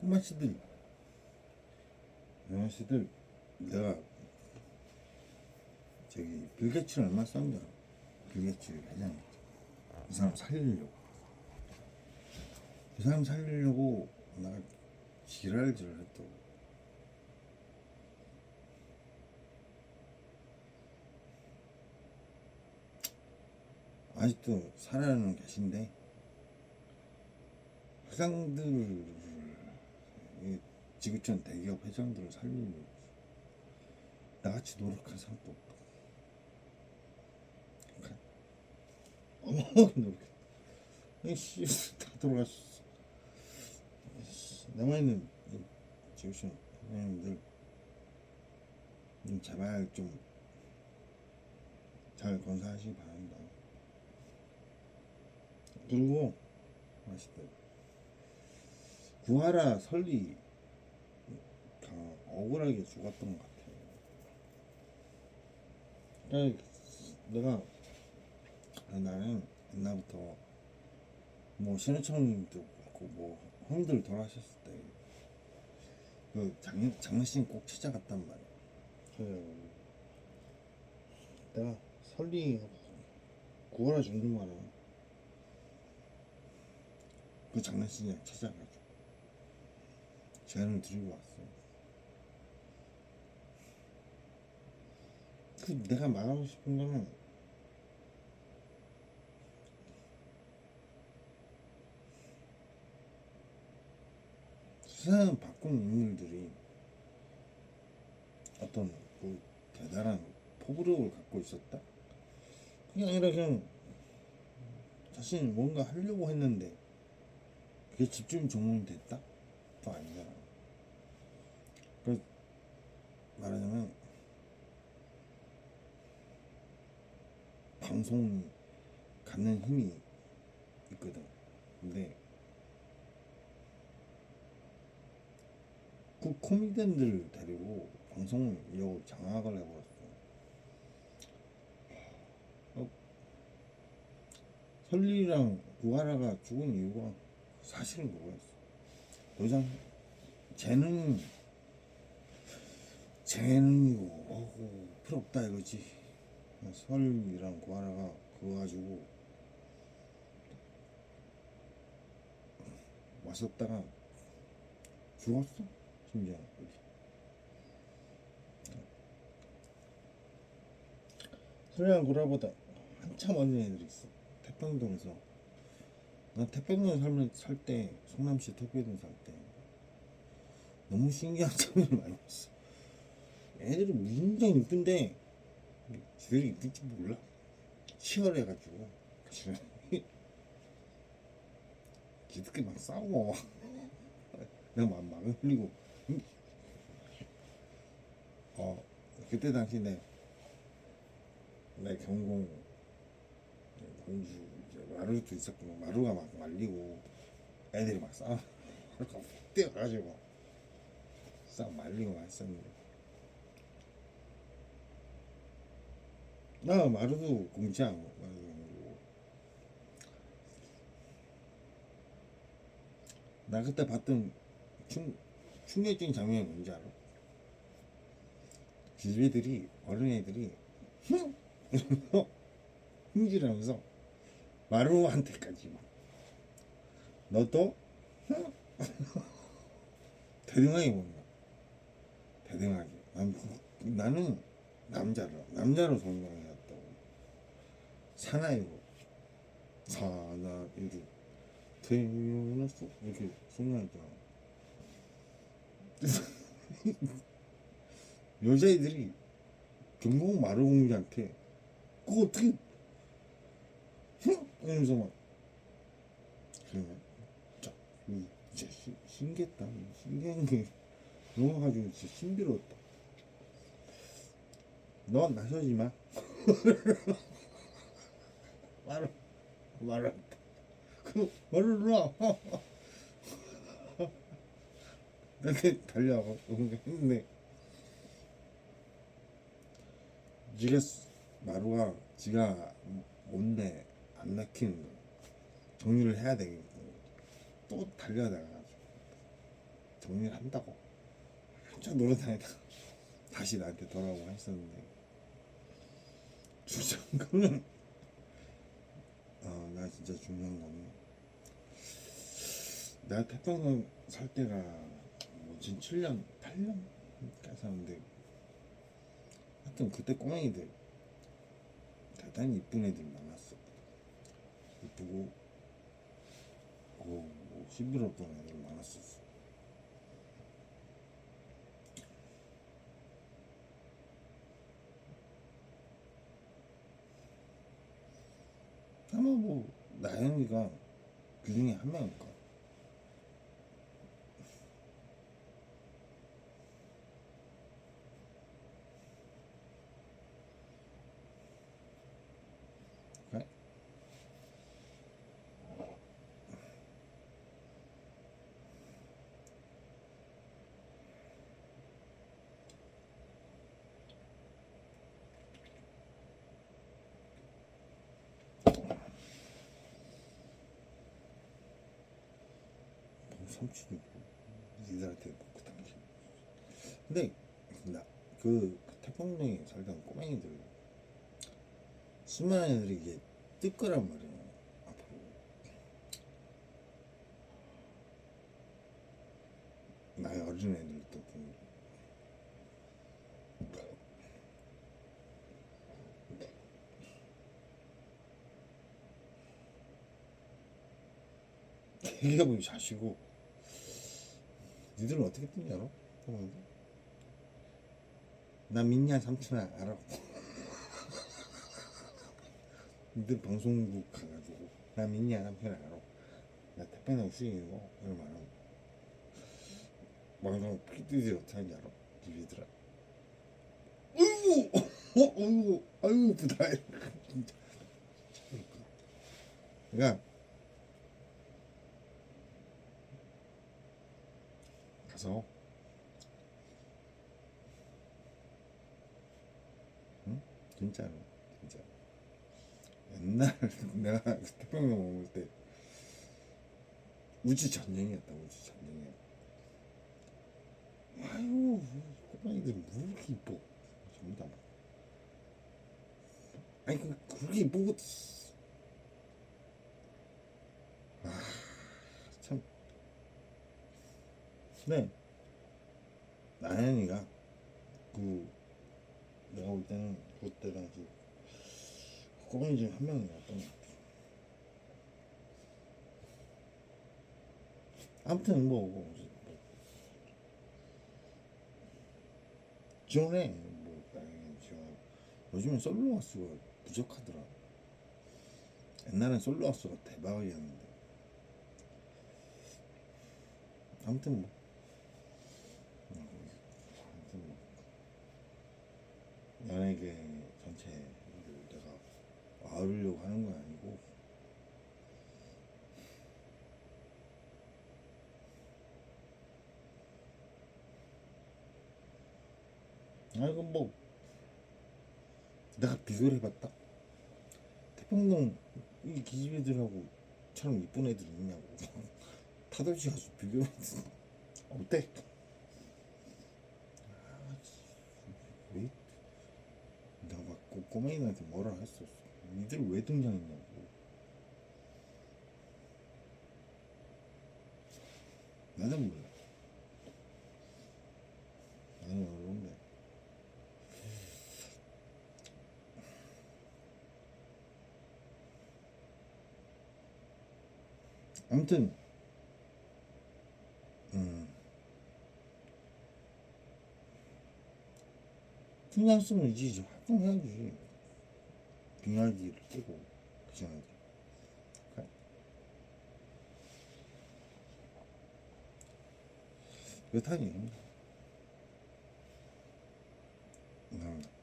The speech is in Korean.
꼬마씨들. 꼬마씨들. 내가 저기 빌게츠를 얼마 싼줄 알아? 빌게츠 회장이 이 사람 살리려고. 이 사람 살리려고 나 지랄질을 했다고. 아직도 살아는 계신데. 회장들을 이 지구촌 대기업 회장들을 살리려고 나같이 노력한 사람도 없다. 어마어마하게 노력해. 이씨 다 돌아갔어. 남아있는 이 지구촌 회장님들 좀 제발 좀 잘 건사하시기 바랍니다. 그리고 맛있다. 구하라 설리 다 억울하게 죽었던 것 같아요. 그러니까 내가 나는 옛날부터 뭐 신해청님도 그렇고 뭐 형들 돌아가셨을 때 그 장례 장례식 꼭 찾아갔단 말이야. 그래가지고 내가 설리 죽는 말은 그 장례식에 찾아가지고 제안을 드리고 왔어요. 그 내가 말하고 싶은 거는 세상 바꾼 인물들이 어떤 그 대단한 포부력을 갖고 있었다? 그게 아니라 그냥 자신이 뭔가 하려고 했는데 그게 집중 전문이 됐다? 또 아니잖아. 그 말하자면 방송이 갖는 힘이 있거든. 근데 그 코미디언들을 데리고 방송을 요 장악을 해버렸어. 어, 설리랑 구하라가 죽은 이유가 사실은 그거였어. 더 이상 재능 재능이고 뭐고 필요 없다 이거지. 설이랑 구하라가 그거 가지고 왔었다가 죽었어? 심지어. 설이랑 구하라보다 한참 어린 애들이 있어. 태평동에서. 난 태평동 살면 살 때 성남시 태평동 살 때 너무 신기한 장면을 많이 봤어. 애들이 굉장히 이쁜데 지들이 이쁜지 몰라. 치열해가지고 지들끼리 막 싸워. 내가 막, 막 흘리고. 어 그때 당시 내, 내 경공 공주 이제 마루도 있었고 마루가 막 말리고 애들이 막 싸워 그러니까 뛰어가지고 싸워 말리고 막 했었는데 나 마루도 공지하고 마루도 나 그때 봤던 충, 충격적인 장면이 뭔지 알아? 집애들이 어린애들이 흥! 이러면서 흥질하면서 마루한테까지 막 너도 흥! 대등하게 본다 대등하게 난, 나는 남자로 남자로 성장해왔다고 사나이로 사나이로 태어났어? 이렇게 그래서 여자애들이 경공 마루공주한테 그거 어떻게 흥! 이러면서 막 그래. 자, 이 진짜 신- 신기했다. 신기한 게 영화 가지고 진짜 신비로웠다. 넌 나서지 마 말을 말을 그 말을 놔. 이렇게 달려가고 했는데 지가 마루가 지가 뭔데 안 막히는 거. 정리를 해야 되겠고. 또 달려다가 정리를 한다고. 한참 노래 다니다가 다시 나한테 돌아오고 했었는데. 나 진짜 중요한 거는 내가 태평양 살 때가 뭐 지금 7년 8년 살았는데 하여튼 그때 꼬맹이들 대단히 이쁜 애들이 많았어. 이쁘고 어, 뭐 시부럽던 애들 많았었어 아마 뭐 나연이가 그 중에 한 명일 거야 그래? 삼촌이고 니들한테 먹고 당신. 근데 나그 태평양에 살던 꼬맹이들 수많은 애들이 이게 뜰 거란 말이야 앞으로. 나의 어린 애들도 보면 걔가 뭐 자시고 니들은 어떻게? 보면서. 나 민냐 삼촌아 알아? 니들 방송국 가가지고 나 민냐 삼촌아 알아? 나 태평양 수행이고 얼마나 방송 PD들이 어떻게 알아? 니들아. 어이구! 어 어이구! 아이고 부다 그러니까 가서. 응? 진짜로 진짜 옛날 내가 태평양 먹을 때 우주 전쟁이었다 우주 전쟁이야 아유 꼬마이들 왜 이렇게 이뻐. 전부 다. 아니 그 그렇게 이쁜 아참 네. 나연이가 그 내가 볼 때는 그때 당시 꼬맹이 중에 한 명이었던 것 같아. 아무튼 뭐, 뭐, 뭐 지원해 뭐 당연히 지원. 요즘엔 솔로 가수가 부족하더라. 옛날엔 솔로 가수가 대박이었는데. 아무튼 뭐. 아무튼 뭐 연예계 전체를 내가 아우려고 하는 건 아니고 아 이건 뭐 내가 비교를 해봤다 태평양 이 기집애들하고 처럼 이쁜 애들 있냐고 타도시 가서 비교해봤어 어때? 왜? 내가 막 꼬- 꼬맹이들한테 뭐라 했었어. 니들 왜 등장했냐고. 나는 몰라. 나는 모르는데. 아무튼, 생산성 이제 활동 해야지. 빙하기를 끼고, 그정하지 여탄이. 감사합니다.